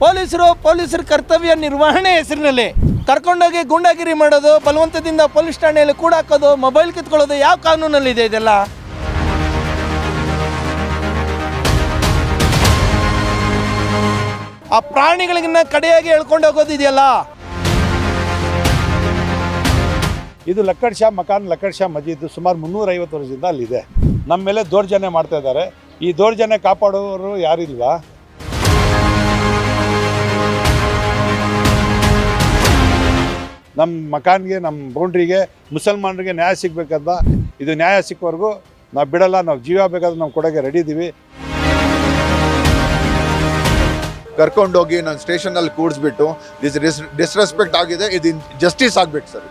ಪೊಲೀಸರು ಪೊಲೀಸರ ಕರ್ತವ್ಯ ನಿರ್ವಹಣೆ ಹೆಸರಿನಲ್ಲಿ ಕರ್ಕೊಂಡೋಗಿ ಗೂಂಡಾಗಿರಿ ಮಾಡೋದು, ಬಲವಂತದಿಂದ ಪೊಲೀಸ್ ಠಾಣೆಯಲ್ಲಿ ಕೂಡ ಹಾಕೋದು, ಮೊಬೈಲ್ ಕಿತ್ಕೊಳ್ಳೋದು ಯಾವ ಕಾನೂನಲ್ಲಿದೆ ಇದೆಲ್ಲ? ಆ ಪ್ರಾಣಿಗಳಿಗಿನ್ನ ಕಡೆಯಾಗಿ ಹೇಳ್ಕೊಂಡು ಹೋಗೋದು ಇದೆಯಲ್ಲ? ಇದು ಲಕ್ಕಡ್ ಶಾ ಮಕಾನ್, ಲಕ್ಕಡ್ ಶಾ ಮಜೀದ್ ಸುಮಾರು ಮುನ್ನೂರೈವತ್ತು ವರ್ಷದಿಂದ ಅಲ್ಲಿದೆ. ನಮ್ಮ ಮೇಲೆ ದೌರ್ಜನ್ಯ ಮಾಡ್ತಾ ಇದ್ದಾರೆ. ಈ ದೌರ್ಜನ್ಯ ಕಾಪಾಡೋರು ಯಾರಿಲ್ವಾ? ನಮ್ಮ ಮಕಾನ್ಗೆ ನಮ್ಮ ಬೌಂಡ್ರಿಗೆ, ಮುಸಲ್ಮಾನರಿಗೆ ನ್ಯಾಯ ಸಿಗಬೇಕಂತ ಇದು ನ್ಯಾಯ ಸಿಕ್ಕವರೆಗೂ ನಾವು ಬಿಡಲ್ಲ, ನಾವು ಜೀವ ಬೇಕಾದ್ರೆ ನಾವು ಕೊಡೋಕ್ಕೆ ರೆಡಿ ಇದ್ದೀವಿ ಕರ್ಕೊಂಡೋಗಿ ನಾನು ಸ್ಟೇಷನಲ್ಲಿ ಕೂಡಿಸ್ಬಿಟ್ಟು ಡಿಸ್ ಡಿಸ್ರೆಸ್ಪೆಕ್ಟ್ ಆಗಿದೆ, ಇದು ಜಸ್ಟಿಸ್ ಆಗಬೇಕು ಸರ್.